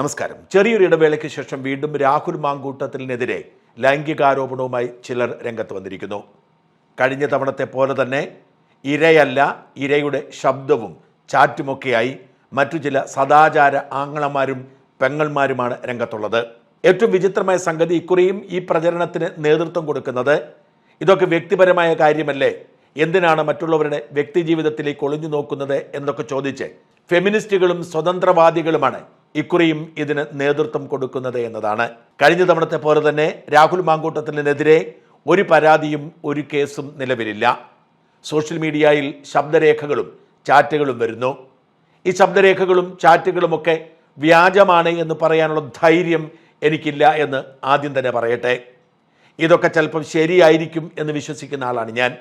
നമസ്കാരം. ചെറിയൊരു ഇടവേളയ്ക്ക് ശേഷം വീണ്ടും രാഹുൽ മാങ്കൂട്ടത്തിനെതിരെ ലൈംഗികാരോപണവുമായി ചിലർ രംഗത്ത് വന്നിരിക്കുന്നു. കഴിഞ്ഞ തവണത്തെ പോലെ തന്നെ ഇരയല്ല ഇരയുടെ ശബ്ദവും ചാറ്റുമൊക്കെയായി മറ്റു ചില സദാചാര ആങ്ങളമാരും പെങ്ങന്മാരുമാണ് രംഗത്തുള്ളത്. ഏറ്റവും വിചിത്രമായ സംഗതി ഇക്കുറിയും ഈ പ്രചരണത്തിന് നേതൃത്വം കൊടുക്കുന്നത് ഇതൊക്കെ വ്യക്തിപരമായ കാര്യമല്ലേ? എന്തിനാണ് മറ്റുള്ളവരുടെ വ്യക്തി ജീവിതത്തിലേക്ക് ഒളിഞ്ഞു നോക്കുന്നത് എന്നൊക്കെ ചോദിച്ച് ഫെമിനിസ്റ്റുകളും സ്വതന്ത്രവാദികളുമാണ് ഇക്കുറിയും ഇതിന് നേതൃത്വം കൊടുക്കുന്നത് എന്നതാണ്. കഴിഞ്ഞ തവണത്തെ പോലെ തന്നെ രാഹുൽ മാങ്കൂട്ടത്തിനെതിരെ ഒരു പരാതിയും ഒരു കേസും നിലവിലില്ല. സോഷ്യൽ മീഡിയയിൽ ശബ്ദരേഖകളും ചാറ്റുകളും വരുന്നു. ഈ ശബ്ദരേഖകളും ചാറ്റുകളുമൊക്കെ വ്യാജമാണ് എന്ന് പറയാനുള്ള ധൈര്യം എനിക്കില്ല എന്ന് ആദ്യം തന്നെ പറയട്ടെ. ഇതൊക്കെ ചിലപ്പം ശരിയായിരിക്കും എന്ന് വിശ്വസിക്കുന്ന ആളാണ് ഞാൻ.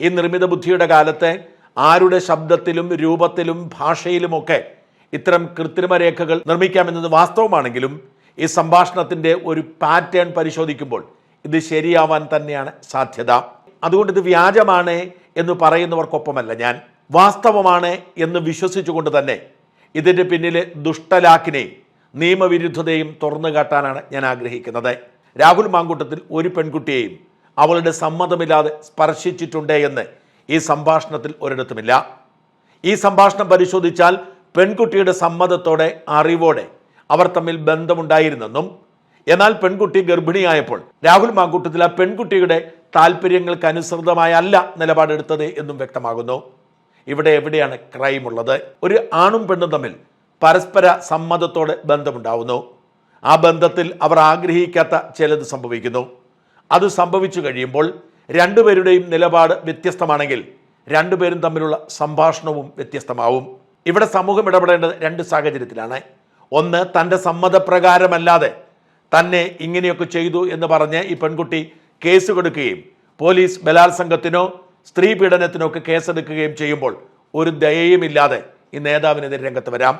ഈ നിർമ്മിത ബുദ്ധിയുടെ കാലത്തെ ആരുടെ ശബ്ദത്തിലും രൂപത്തിലും ഭാഷയിലുമൊക്കെ ഇത്തരം കൃത്രിമ രേഖകൾ നിർമ്മിക്കാമെന്നത് വാസ്തവമാണെങ്കിലും ഈ സംഭാഷണത്തിന്റെ ഒരു പാറ്റേൺ പരിശോധിക്കുമ്പോൾ ഇത് ശരിയാവാൻ തന്നെയാണ് സാധ്യത. അതുകൊണ്ട് ഇത് വ്യാജമാണ് എന്ന് പറയുന്നവർക്കൊപ്പമല്ല ഞാൻ. വാസ്തവമാണ് എന്ന് വിശ്വസിച്ചുകൊണ്ട് തന്നെ ഇതിന്റെ പിന്നിലെ ദുഷ്ടലാക്കിനെയും നിയമവിരുദ്ധതയും തുറന്നു കാട്ടാനാണ് ഞാൻ ആഗ്രഹിക്കുന്നത്. രാഹുൽ മാങ്കൂട്ടത്തിൽ ഒരു പെൺകുട്ടിയെയും അവളുടെ സമ്മതമില്ലാതെ സ്പർശിച്ചിട്ടുണ്ട് എന്ന് ഈ സംഭാഷണത്തിൽ ഒരിടത്തുമില്ല. ഈ സംഭാഷണം പരിശോധിച്ചാൽ പെൺകുട്ടിയുടെ സമ്മതത്തോടെ അറിവോടെ അവർ തമ്മിൽ ബന്ധമുണ്ടായിരുന്നെന്നും എന്നാൽ പെൺകുട്ടി ഗർഭിണിയായപ്പോൾ രാഹുൽ മാങ്കൂട്ടത്തിൽ ആ പെൺകുട്ടിയുടെ താല്പര്യങ്ങൾക്ക് അനുസൃതമായല്ല നിലപാടെടുത്തത് എന്നും വ്യക്തമാകുന്നു. ഇവിടെ എവിടെയാണ് ക്രൈം ഉള്ളത് ഒരു ആണും പെണ്ണും തമ്മിൽ പരസ്പര സമ്മതത്തോടെ ബന്ധമുണ്ടാവുന്നു. ആ ബന്ധത്തിൽ അവർ ആഗ്രഹിക്കാത്ത ചിലത് സംഭവിക്കുന്നു. അത് സംഭവിച്ചു കഴിയുമ്പോൾ രണ്ടുപേരുടെയും നിലപാട് വ്യത്യസ്തമാണെങ്കിൽ രണ്ടുപേരും തമ്മിലുള്ള സംഭാഷണവും വ്യത്യസ്തമാവും. ഇവിടെ സമൂഹം ഇടപെടേണ്ടത് രണ്ട് സാഹചര്യത്തിലാണ്. ഒന്ന് തന്റെ സമ്മതപ്രകാരമല്ലാതെ തന്നെ ഇങ്ങനെയൊക്കെ ചെയ്തു എന്ന് പറഞ്ഞ് ഈ പെൺകുട്ടി കേസ് കൊടുക്കുകയും പോലീസ് ബലാത്സംഗത്തിനോ സ്ത്രീ പീഡനത്തിനോ ഒക്കെ കേസെടുക്കുകയും ചെയ്യുമ്പോൾ ഒരു ദയയുമില്ലാതെ ഈ നേതാവിനെതിരെ രംഗത്ത് വരാം.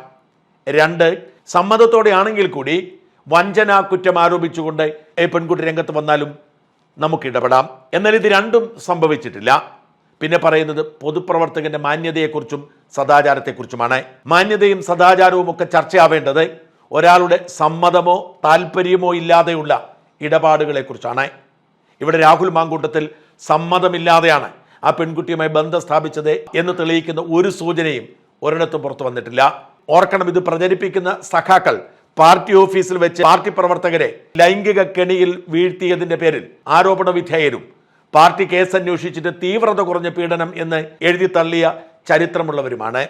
രണ്ട് സമ്മതത്തോടെ ആണെങ്കിൽ കൂടി വഞ്ചന കുറ്റം ആരോപിച്ചുകൊണ്ട് ഈ പെൺകുട്ടി രംഗത്ത് വന്നാലും നമുക്ക് ഇടപെടാം. എന്നാൽ ഇത് രണ്ടും സംഭവിച്ചിട്ടില്ല. പിന്നെ പറയുന്നത് പൊതുപ്രവർത്തകന്റെ മാന്യതയെക്കുറിച്ചും സദാചാരത്തെക്കുറിച്ചുമാണ്. മാന്യതയും സദാചാരവും ഒക്കെ ചർച്ചയാവേണ്ടത് ഒരാളുടെ സമ്മതമോ താല്പര്യമോ ഇല്ലാതെയുള്ള ഇടപാടുകളെക്കുറിച്ചാണ്. ഇവിടെ രാഹുൽ മാങ്കൂട്ടത്തിൽ സമ്മതമില്ലാതെയാണ് ആ പെൺകുട്ടിയുമായി ബന്ധം സ്ഥാപിച്ചത് എന്ന് തെളിയിക്കുന്ന ഒരു സൂചനയും ഒരിടത്തും പുറത്തു വന്നിട്ടില്ല. ഓർക്കണം ഇത് പ്രചരിപ്പിക്കുന്ന സഖാക്കൾ പാർട്ടി ഓഫീസിൽ വെച്ച് പാർട്ടി പ്രവർത്തകരെ ലൈംഗിക കെണിയിൽ വീഴ്ത്തിയതിന്റെ പേരിൽ ആരോപണ വിധേയരും പാർട്ടി കേസ് അന്വേഷിച്ചിട്ട് തീവ്രത കുറഞ്ഞ പീഡനം എന്ന് എഴുതി തള്ളിയ ചരിത്രമുള്ളവരുമാണ്.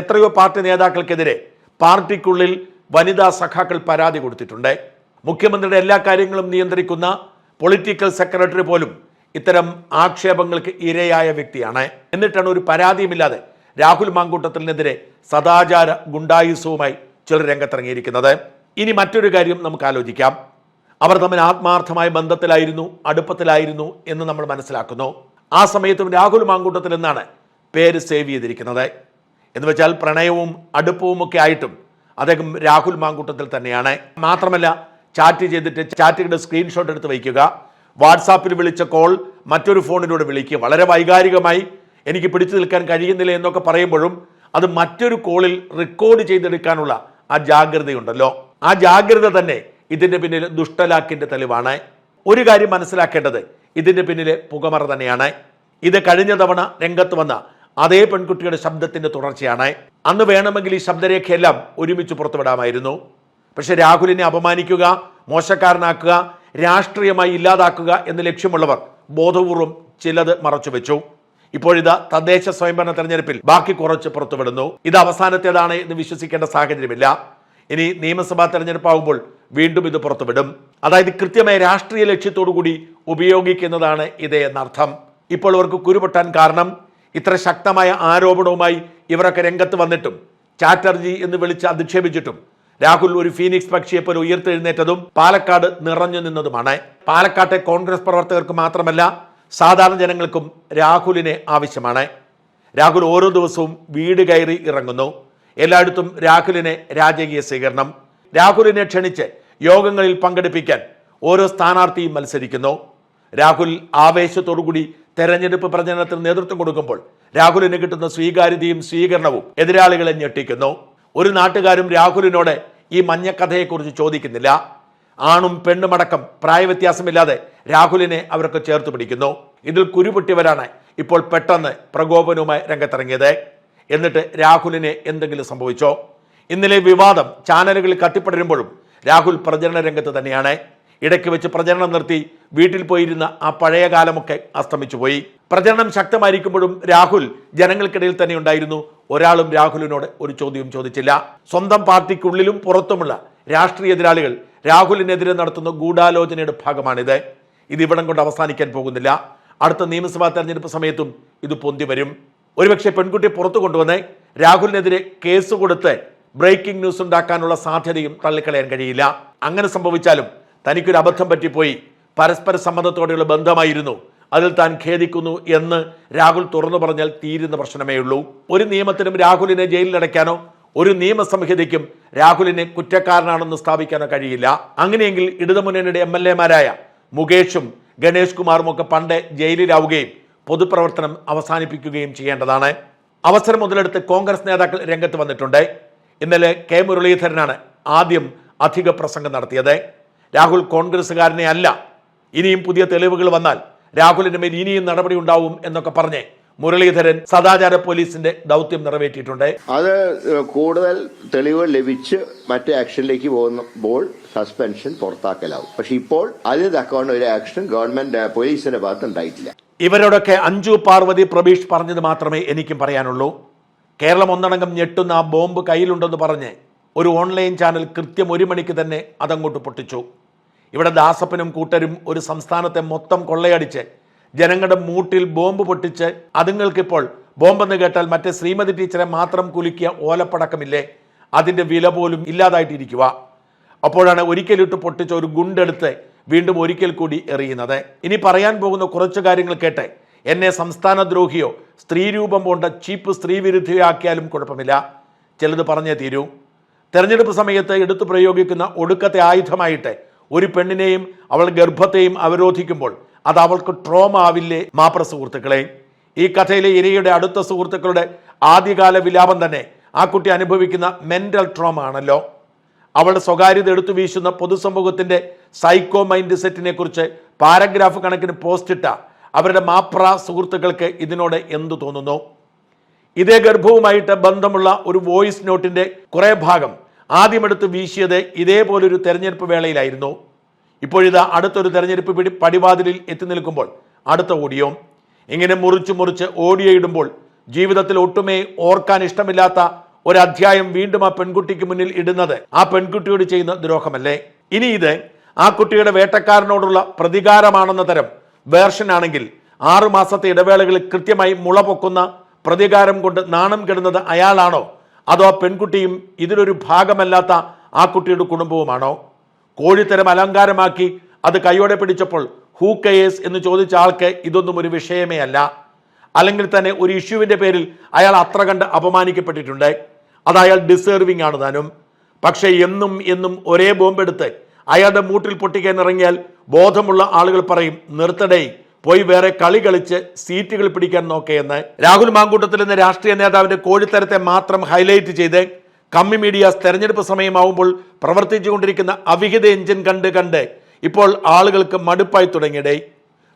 എത്രയോ പാർട്ടി നേതാക്കൾക്കെതിരെ പാർട്ടിക്കുള്ളിൽ വനിതാ സഖാക്കൾ പരാതി കൊടുത്തിട്ടുണ്ട്. മുഖ്യമന്ത്രിയുടെ എല്ലാ കാര്യങ്ങളും നിയന്ത്രിക്കുന്ന പൊളിറ്റിക്കൽ സെക്രട്ടറി പോലും ഇത്തരം ആക്ഷേപങ്ങൾക്ക് ഇരയായ വ്യക്തിയാണ്. എന്നിട്ടാണ് ഒരു പരാതിയുമില്ലാതെ രാഹുൽ മാങ്കൂട്ടത്തിനെതിരെ സദാചാര ഗുണ്ടായുസവുമായി ചിലർ രംഗത്തിറങ്ങിയിരിക്കുന്നത്. ഇനി മറ്റൊരു കാര്യം നമുക്ക് ആലോചിക്കാം. അവർ തമ്മിൽ ആത്മാർത്ഥമായ ബന്ധത്തിലായിരുന്നു അടുപ്പത്തിലായിരുന്നു എന്ന് നമ്മൾ മനസ്സിലാക്കുന്നു. ആ സമയത്തും രാഹുൽ മാങ്കൂട്ടത്തിൽ എന്നാണ് പേര് സേവ് ചെയ്തിരിക്കുന്നത്. എന്ന് വെച്ചാൽ പ്രണയവും അടുപ്പവും ഒക്കെ ആയിട്ടും അദ്ദേഹം രാഹുൽ മാങ്കൂട്ടത്തിൽ തന്നെയാണ്. മാത്രമല്ല ചാറ്റ് ചെയ്തിട്ട് ചാറ്റുകളുടെ സ്ക്രീൻഷോട്ട് എടുത്ത് വയ്ക്കുക. വാട്സാപ്പിൽ വിളിച്ച കോൾ മറ്റൊരു ഫോണിലൂടെ വിളിക്കുക. വളരെ വൈകാരികമായി എനിക്ക് പിടിച്ചു നിൽക്കാൻ കഴിയുന്നില്ല എന്നൊക്കെ പറയുമ്പോഴും അത് മറ്റൊരു കോളിൽ റെക്കോർഡ് ചെയ്തെടുക്കാനുള്ള ആ ജാഗ്രതയുണ്ടല്ലോ. ആ ജാഗ്രത തന്നെ ഇതിന്റെ പിന്നിൽ ദുഷ്ടലാക്കിന്റെ തെളിവാണ്. ഒരു കാര്യം മനസ്സിലാക്കേണ്ടത് ഇതിന്റെ പിന്നിലെ പുകമറ തന്നെയാണ്. ഇത് കഴിഞ്ഞ തവണ രംഗത്ത് വന്ന അതേ പെൺകുട്ടിയുടെ ശബ്ദത്തിന്റെ തുടർച്ചയാണ്. അന്ന് വേണമെങ്കിൽ ഈ ശബ്ദരേഖയെല്ലാം ഒരുമിച്ച് പുറത്തുവിടാമായിരുന്നു. പക്ഷെ രാഹുലിനെ അപമാനിക്കുക മോശക്കാരനാക്കുക രാഷ്ട്രീയമായി ഇല്ലാതാക്കുക എന്ന് ലക്ഷ്യമുള്ളവർ ബോധപൂർവം ചിലത് മറച്ചു വെച്ചു ഇപ്പോഴിതാ തദ്ദേശ സ്വയംഭരണ തെരഞ്ഞെടുപ്പിൽ ബാക്കി കുറച്ച് പുറത്തുവിടുന്നു. ഇത് അവസാനത്തേതാണ് എന്ന് വിശ്വസിക്കേണ്ട സാഹചര്യമില്ല. ഇനി നിയമസഭാ തെരഞ്ഞെടുപ്പാകുമ്പോൾ വീണ്ടും ഇത് പുറത്തുവിടും. അതായത് കൃത്യമായ രാഷ്ട്രീയ ലക്ഷ്യത്തോടു കൂടി ഉപയോഗിക്കുന്നതാണ് ഇത് എന്നർത്ഥം. ഇപ്പോൾ അവർക്ക് കുരുപൊട്ടാൻ കാരണം ഇത്ര ശക്തമായ ആരോപണവുമായി ഇവരൊക്കെ രംഗത്ത് വന്നിട്ടും ചാറ്റർജി എന്ന് വിളിച്ച് അധിക്ഷേപിച്ചിട്ടും രാഹുൽ ഒരു ഫീനിക്സ് പക്ഷിയെ പോലെ ഉയർത്തെഴുന്നേറ്റതും പാലക്കാട് നിറഞ്ഞു നിന്നതുമാണ്. പാലക്കാട്ടെ കോൺഗ്രസ് പ്രവർത്തകർക്ക് മാത്രമല്ല സാധാരണ ജനങ്ങൾക്കും രാഹുലിനെ ആവശ്യമാണ്. രാഹുൽ ഓരോ ദിവസവും വീട് കയറി ഇറങ്ങുന്നു. എല്ലായിടത്തും രാഹുലിനെ രാജകീയ സ്വീകരണം. രാഹുലിനെ ക്ഷണിച്ച് യോഗങ്ങളിൽ പങ്കെടുപ്പിക്കാൻ ഓരോ സ്ഥാനാർത്ഥിയും മത്സരിക്കുന്നു. രാഹുൽ ആവേശത്തോടുകൂടി തെരഞ്ഞെടുപ്പ് പ്രചരണത്തിന് നേതൃത്വം കൊടുക്കുമ്പോൾ രാഹുലിന് കിട്ടുന്ന സ്വീകാര്യതയും സ്വീകരണവും എതിരാളികളെ ഞെട്ടിക്കുന്നു. ഒരു നാട്ടുകാരും രാഹുലിനോട് ഈ മഞ്ഞക്കഥയെക്കുറിച്ച് ചോദിക്കുന്നില്ല. ആണും പെണ്ണുമടക്കം പ്രായവ്യത്യാസമില്ലാതെ രാഹുലിനെ അവരൊക്കെ ചേർത്ത് പിടിക്കുന്നു. ഇതിൽ കുരുപൊട്ടിയവരാണ് ഇപ്പോൾ പെട്ടെന്ന് പ്രകോപനവുമായി രംഗത്തിറങ്ങിയത്. എന്നിട്ട് രാഹുലിനെ എന്തെങ്കിലും സംഭവിച്ചോ? ഇന്നലെ വിവാദം ചാനലുകളിൽ കത്തിപ്പടരുമ്പോഴും രാഹുൽ പ്രചരണ രംഗത്ത് തന്നെയാണ്. ഇടയ്ക്ക് വെച്ച് പ്രചരണം നിർത്തി വീട്ടിൽ പോയിരുന്ന ആ പഴയ കാലമൊക്കെ അസ്തമിച്ചു പോയി. പ്രചരണം ശക്തമായിരിക്കുമ്പോഴും രാഹുൽ ജനങ്ങൾക്കിടയിൽ തന്നെ ഉണ്ടായിരുന്നു. ഒരാളും രാഹുലിനോട് ഒരു ചോദ്യവും ചോദിച്ചില്ല. സ്വന്തം പാർട്ടിക്കുള്ളിലും പുറത്തുമുള്ള രാഷ്ട്രീയ എതിരാളികൾ രാഹുലിനെതിരെ നടത്തുന്ന ഗൂഢാലോചനയുടെ ഭാഗമാണിത്. ഇത് ഇവിടം കൊണ്ട് അവസാനിക്കാൻ പോകുന്നില്ല. അടുത്ത നിയമസഭാ തെരഞ്ഞെടുപ്പ് സമയത്തും ഇത് പൊന്തി വരും. ഒരുപക്ഷെ പെൺകുട്ടിയെ പുറത്തു കൊണ്ടുവന്ന് രാഹുലിനെതിരെ കേസ് കൊടുത്ത് ബ്രേക്കിംഗ് ന്യൂസ് ഉണ്ടാക്കാനുള്ള സാധ്യതയും തള്ളിക്കളയാൻ കഴിയില്ല. അങ്ങനെ സംഭവിച്ചാലും തനിക്കൊരു അബദ്ധം പറ്റിപ്പോയി. പരസ്പര സമ്മതത്തോടെയുള്ള ബന്ധമായിരുന്നു. അതിൽ താൻ ഖേദിക്കുന്നു എന്ന് രാഹുൽ തുറന്നു പറഞ്ഞാൽ തീരുന്ന പ്രശ്നമേ ഉള്ളൂ. ഒരു നിയമത്തിനും രാഹുലിനെ ജയിലിലടയ്ക്കാനോ ഒരു നിയമസംഹിതയ്ക്കും രാഹുലിനെ കുറ്റക്കാരനാണെന്ന് സ്ഥാപിക്കാനോ കഴിയില്ല. അങ്ങനെയെങ്കിൽ ഇടതുമുന്നണിയുടെ എം എൽ എമാരായ മുകേഷും ഗണേഷ് കുമാറും ഒക്കെ പണ്ട് ജയിലിലാവുകയും പൊതുപ്രവർത്തനം അവസാനിപ്പിക്കുകയും ചെയ്യേണ്ടതാണ്. അവസരം മുതലെടുത്ത് കോൺഗ്രസ് നേതാക്കൾ രംഗത്ത് വന്നിട്ടുണ്ട്. ഇന്നലെ കെ മുരളീധരനാണ് ആദ്യം അധിക പ്രസംഗം നടത്തിയത്. രാഹുൽ കോൺഗ്രസ്സുകാരനെ അല്ല ഇനിയും പുതിയ തെളിവുകൾ വന്നാൽ രാഹുലിന്റെ മേൽ ഇനിയും നടപടി ഉണ്ടാവും എന്നൊക്കെ പറഞ്ഞ് മുരളീധരൻ സദാചാര പോലീസിന്റെ ദൗത്യം നിറവേറ്റിയിട്ടുണ്ട്. അത് കൂടുതൽ തെളിവ് ലഭിച്ച് മറ്റേ ആക്ഷനിലേക്ക് പോകുമ്പോൾ സസ്പെൻഷൻ പുറത്താക്കലാവും. പക്ഷെ ഇപ്പോൾ അതിന് തക്കവണ്ണ ഒരു ആക്ഷൻ ഗവൺമെന്റ് പോലീസിന്റെ ഭാഗത്ത് ഉണ്ടായിട്ടില്ല ഇവരോടൊക്കെ അഞ്ജു പാർവതി പ്രബീഷ് പറഞ്ഞത് മാത്രമേ എനിക്കും പറയാനുള്ളൂ. കേരളം ഒന്നടങ്കം ഞെട്ടുന്ന ആ ബോംബ് കയ്യിലുണ്ടെന്ന് പറഞ്ഞ് ഒരു ഓൺലൈൻ ചാനൽ കൃത്യം ഒരു മണിക്ക് തന്നെ അതങ്ങോട്ട് പൊട്ടിച്ചു. ഇവിടെ ദാസപ്പനും കൂട്ടരും ഒരു സംസ്ഥാനത്തെ മൊത്തം കൊള്ളയടിച്ച് ജനങ്ങളുടെ മൂട്ടിൽ ബോംബ് പൊട്ടിച്ച് അതുങ്ങൾക്കിപ്പോൾ ബോംബെന്ന് കേട്ടാൽ മറ്റേ ശ്രീമതി ടീച്ചറെ മാത്രം കുലുക്കിയ ഓലപ്പടക്കമില്ലേ? അതിന്റെ വില പോലും ഇല്ലാതായിട്ടിരിക്കുക. അപ്പോഴാണ് ഒരിക്കലിട്ട് പൊട്ടിച്ച ഒരു ഗുണ്ടെടുത്ത് വീണ്ടും ഒരിക്കൽ കൂടി എറിയുന്നത്. ഇനി പറയാൻ പോകുന്ന കുറച്ച് കാര്യങ്ങൾ കേട്ട്. എന്നെ സംസ്ഥാന ദ്രോഹിയോ സ്ത്രീരൂപം പോണ്ട ചീപ്പ് സ്ത്രീ വിരുദ്ധയോ ആക്കിയാലും കുഴപ്പമില്ല. ചിലത് പറഞ്ഞേ തീരൂ. തെരഞ്ഞെടുപ്പ് സമയത്ത് എടുത്തു പ്രയോഗിക്കുന്ന ഒടുക്കത്തെ ആയുധമായിട്ട് ഒരു പെണ്ണിനെയും അവൾ ഗർഭത്തെയും അവരോധിക്കുമ്പോൾ അത് അവൾക്ക് ട്രോമ ആവില്ലേ? മാപ്ര സുഹൃത്തുക്കളെ ഈ കഥയിലെ ഇരയുടെ അടുത്ത സുഹൃത്തുക്കളുടെ ആദ്യകാല വിലാപം തന്നെ ആ കുട്ടി അനുഭവിക്കുന്ന മെന്റൽ ട്രോമ ആണല്ലോ. അവളുടെ സ്വകാര്യത എടുത്തു വീശുന്ന പൊതുസമൂഹത്തിന്റെ സൈക്കോ മൈൻഡ് സെറ്റിനെ കുറിച്ച് പാരഗ്രാഫ് കണക്കിന് പോസ്റ്റിട്ട അവരുടെ മാപ്ര സുഹൃത്തുക്കൾക്ക് ഇതിനോട് എന്തു തോന്നുന്നു? ഇതേ ഗർഭവുമായിട്ട് ബന്ധമുള്ള ഒരു വോയിസ് നോട്ടിന്റെ കുറേ ഭാഗം ആദ്യമെടുത്ത് വീശിയത് ഇതേപോലൊരു തെരഞ്ഞെടുപ്പ് വേളയിലായിരുന്നു. ഇപ്പോഴിതാ അടുത്തൊരു തെരഞ്ഞെടുപ്പ് പിടി പടിവാതിലിൽ എത്തി നിൽക്കുമ്പോൾ അടുത്ത ഓഡിയോ. ഇങ്ങനെ മുറിച്ച് മുറിച്ച് ഓഡിയോ ഇടുമ്പോൾ ജീവിതത്തിൽ ഒട്ടുമേ ഓർക്കാൻ ഇഷ്ടമില്ലാത്ത ഒരു അധ്യായം വീണ്ടും ആ പെൺകുട്ടിക്ക് മുന്നിൽ ഇടുന്നത് ആ പെൺകുട്ടിയോട് ചെയ്യുന്ന ദ്രോഹമല്ലേ? ഇനി ഇത് ആ കുട്ടിയുടെ വേട്ടക്കാരനോടുള്ള പ്രതികാരമാണെന്ന തരം വേർഷൻ ആണെങ്കിൽ ആറുമാസത്തെ ഇടവേളകളിൽ കൃത്യമായി മുള പൊക്കുന്ന പ്രതികാരം കൊണ്ട് നാണം കെടുന്നത് അയാളാണോ? അതോ ആ പെൺകുട്ടിയും ഇതിലൊരു ഭാഗമല്ലാത്ത ആ കുട്ടിയുടെ കുടുംബവുമാണോ? കോഴിത്തരം അലങ്കാരമാക്കി അത് കൈയോടെ പിടിച്ചപ്പോൾ ഹൂ കെയേഴ്സ് എന്ന് ചോദിച്ച ആൾക്ക് ഇതൊന്നും ഒരു വിഷയമേ അല്ല. അല്ലെങ്കിൽ തന്നെ ഒരു ഇഷ്യൂവിന്റെ പേരിൽ അയാൾ അത്ര കണ്ട് അപമാനിക്കപ്പെട്ടിട്ടുണ്ട്. അത് അയാൾ ഡിസേർവിംഗ് ആണ് താനും. പക്ഷേ എന്നും എന്നും ഒരേ ബോംബെടുത്ത് അയാളുടെ മൂട്ടിൽ പൊട്ടിക്കാൻ ഇറങ്ങിയാൽ ബോധമുള്ള ആളുകൾ പറയും നിർത്തടേ പോയി വേറെ കളി കളിച്ച് സീറ്റുകൾ പിടിക്കാൻ നോക്കേയെന്ന് രാഹുൽ മാങ്കൂട്ടത്തിൽ എന്ന രാഷ്ട്രീയ നേതാവിന്റെ കോഴിത്തരത്തെ മാത്രം ഹൈലൈറ്റ് ചെയ്ത് കമ്മി മീഡിയാസ് തെരഞ്ഞെടുപ്പ് സമയമാവുമ്പോൾ പ്രവർത്തിച്ചുകൊണ്ടിരിക്കുന്ന അവിഹിത എഞ്ചിൻ കണ്ട് കണ്ട് ഇപ്പോൾ ആളുകൾക്ക് മടുപ്പായി തുടങ്ങിയിടേ.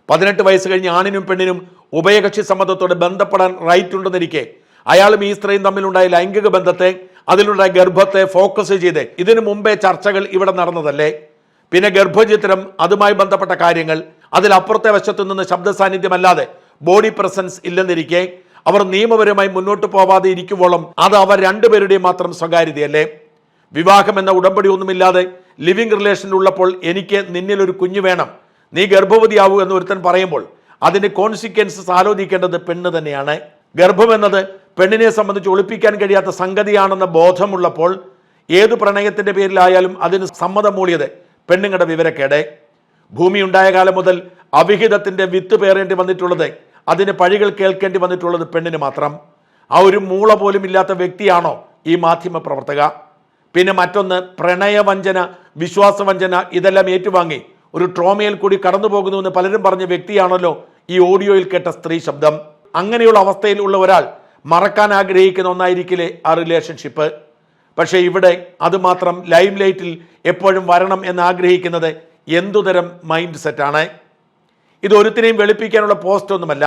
പതിനെട്ട് വയസ്സ് കഴിഞ്ഞ് ആണിനും പെണ്ണിനും ഉഭയകക്ഷി സമ്മതത്തോടെ ബന്ധപ്പെടാൻ റൈറ്റ് ഉണ്ടെന്നിരിക്കെ. അയാളും ഈ സ്ത്രീയും തമ്മിലുണ്ടായ ലൈംഗിക ബന്ധത്തെ അതിലുണ്ടായ ഗർഭത്തെ ഫോക്കസ് ചെയ്ത് ഇതിനു മുമ്പേ ചർച്ചകൾ ഇവിടെ നടന്നതല്ലേ. പിന്നെ ഗർഭചിത്രം അതുമായി ബന്ധപ്പെട്ട കാര്യങ്ങൾ അതിലപ്പുറത്തെ വശത്തു നിന്ന് ശബ്ദ സാന്നിധ്യമല്ലാതെ ബോഡി പ്രസൻസ് ഇല്ലെന്നിരിക്കെ അവർ നിയമപരമായി മുന്നോട്ട് പോവാതെ ഇരിക്കുവോളം അത് അവർ രണ്ടുപേരുടെയും മാത്രം സ്വകാര്യതയല്ലേ? വിവാഹം എന്ന ഉടമ്പടി ഒന്നുമില്ലാതെ ലിവിംഗ് റിലേഷൻ ഉള്ളപ്പോൾ എനിക്ക് നിന്നിൽ ഒരു കുഞ്ഞു വേണം. നീ ഗർഭവതിയാവൂ എന്ന് ഒരുത്തൻ പറയുമ്പോൾ അതിന്റെ കോൺസിക്വൻസസ് ആലോചിക്കേണ്ടത് പെണ്ണ് തന്നെയാണ്. ഗർഭം എന്നത് പെണ്ണിനെ സംബന്ധിച്ച് ഒളിപ്പിക്കാൻ കഴിയാത്ത സംഗതിയാണെന്ന ബോധമുള്ളപ്പോൾ ഏത് പ്രണയത്തിന്റെ പേരിലായാലും അതിന് സമ്മതം മൂളിയത് പെണ്ണുങ്ങളുടെ വിവരക്കേട്. ഭൂമി ഉണ്ടായ കാലം മുതൽ അവിഹിതത്തിന്റെ വിത്ത് പേറേണ്ടി വന്നിട്ടുള്ളത് അതിന് പഴികൾ കേൾക്കേണ്ടി വന്നിട്ടുള്ളത് പെണ്ണിന് മാത്രം. ആ ഒരു മൂള പോലും ഇല്ലാത്ത വ്യക്തിയാണോ ഈ മാധ്യമ പ്രവർത്തക? പിന്നെ മറ്റൊന്ന് പ്രണയവഞ്ചന വിശ്വാസവഞ്ചന ഇതെല്ലാം ഏറ്റുവാങ്ങി ഒരു ട്രോമയിൽ കൂടി കടന്നു പോകുന്നുവെന്ന് പലരും പറഞ്ഞ വ്യക്തിയാണല്ലോ ഈ ഓഡിയോയിൽ കേട്ട സ്ത്രീ ശബ്ദം. അങ്ങനെയുള്ള അവസ്ഥയിൽ ഉള്ള ഒരാൾ മറക്കാൻ ആഗ്രഹിക്കുന്ന ഒന്നായിരിക്കില്ലേ ആ റിലേഷൻഷിപ്പ്? പക്ഷേ ഇവിടെ അതുമാത്രം ലൈം ലൈറ്റിൽ എപ്പോഴും വരണം എന്ന് ആഗ്രഹിക്കുന്നത് എന്തുതരം മൈൻഡ് സെറ്റാണ് ഇത് ഒരുത്തിനെയും വെളുപ്പിക്കാനുള്ള പോസ്റ്റ് ഒന്നുമല്ല.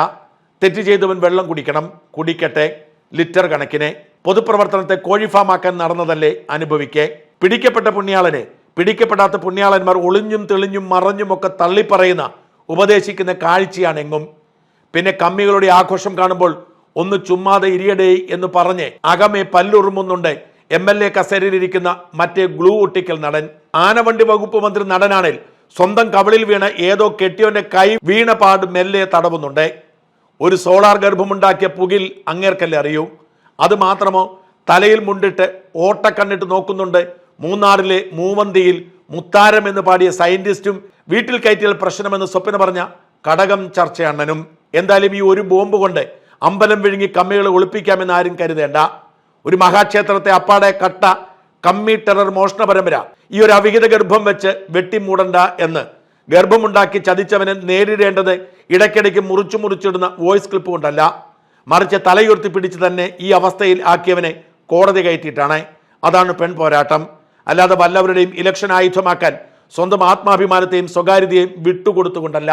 തെറ്റ് ചെയ്തവൻ വെള്ളം കുടിക്കണം. കുടിക്കട്ടെ. ലിറ്റർ കണക്കിന്. പൊതുപ്രവർത്തനത്തെ കോഴിഫാമാക്കാൻ നടന്നതല്ലേ അനുഭവിക്കെ. പിടിക്കപ്പെട്ട പുണ്യാളനെ പിടിക്കപ്പെടാത്ത പുണ്യാളന്മാർ ഒളിഞ്ഞും തെളിഞ്ഞും മറഞ്ഞും ഒക്കെ തള്ളിപ്പറയുന്ന ഉപദേശിക്കുന്ന കാഴ്ചയാണ് എങ്ങും പിന്നെ കമ്മികളുടെ ആഘോഷം കാണുമ്പോൾ ഒന്ന് ചുമ്മാതെ ഇരിയടേ എന്ന് പറഞ്ഞ് അകമേ പല്ലുറുമുന്നുണ്ട് എം എൽ എ കസേരയിലിരിക്കുന്ന മറ്റേ ഗ്ലൂ ഒട്ടിക്കൽ നടൻ ആനവണ്ടി വകുപ്പ് മന്ത്രി നടനാണിൽ സ്വന്തം കവളിൽ വീണ ഏതോ കെട്ടിയോന്റെ കൈ വീണ പാട് മെല്ലെ തടവുന്നുണ്ട്. ഒരു സോളാർ ഗർഭമുണ്ടാക്കിയ പുകിൽ അങ്ങേർക്കല്ലേ അറിയൂ? അത് മാത്രമോ തലയിൽ മുണ്ടിട്ട് ഓട്ടക്കണ്ണിട്ട് നോക്കുന്നുണ്ട് മൂന്നാറിലെ മൂവന്തിയിൽ മുത്താരം എന്ന് പാടിയ സയന്റിസ്റ്റും വീട്ടിൽ കയറ്റിയാൽ പ്രശ്നമെന്ന് സ്വപ്ന പറഞ്ഞ കടകം ചർച്ചയണ്ണനും. എന്തായാലും ഈ ഒരു ബോംബ് കൊണ്ട് അമ്പലം വിഴുങ്ങി കമ്മികളെ ഒളിപ്പിക്കാമെന്ന് ആരും കരുതേണ്ട. ഒരു മഹാക്ഷേത്രത്തെ അപ്പാടെ കട്ട കമ്മി ടെറർ മോഷണ പരമ്പര. ഈ ഒരു അവിഹിത ഗർഭം വെച്ച് വെട്ടിമൂടണ്ട എന്ന്. ഗർഭമുണ്ടാക്കി ചതിച്ചവന് നേരിടേണ്ടത് ഇടയ്ക്കിടയ്ക്ക് മുറിച്ചു മുറിച്ചിടുന്ന വോയിസ് ക്ലിപ്പ് കൊണ്ടല്ല. മറിച്ച് തലയുയർത്തി പിടിച്ച് തന്നെ ഈ അവസ്ഥയിൽ ആക്കിയവനെ കോടതി കയറ്റിയിട്ടാണ്. അതാണ് പെൺ പോരാട്ടം അല്ലാതെ വല്ലവരുടെയും ഇലക്ഷൻ ആയുധമാക്കാൻ സ്വന്തം ആത്മാഭിമാനത്തെയും സ്വകാര്യതയെയും വിട്ടുകൊടുത്തുകൊണ്ടല്ല.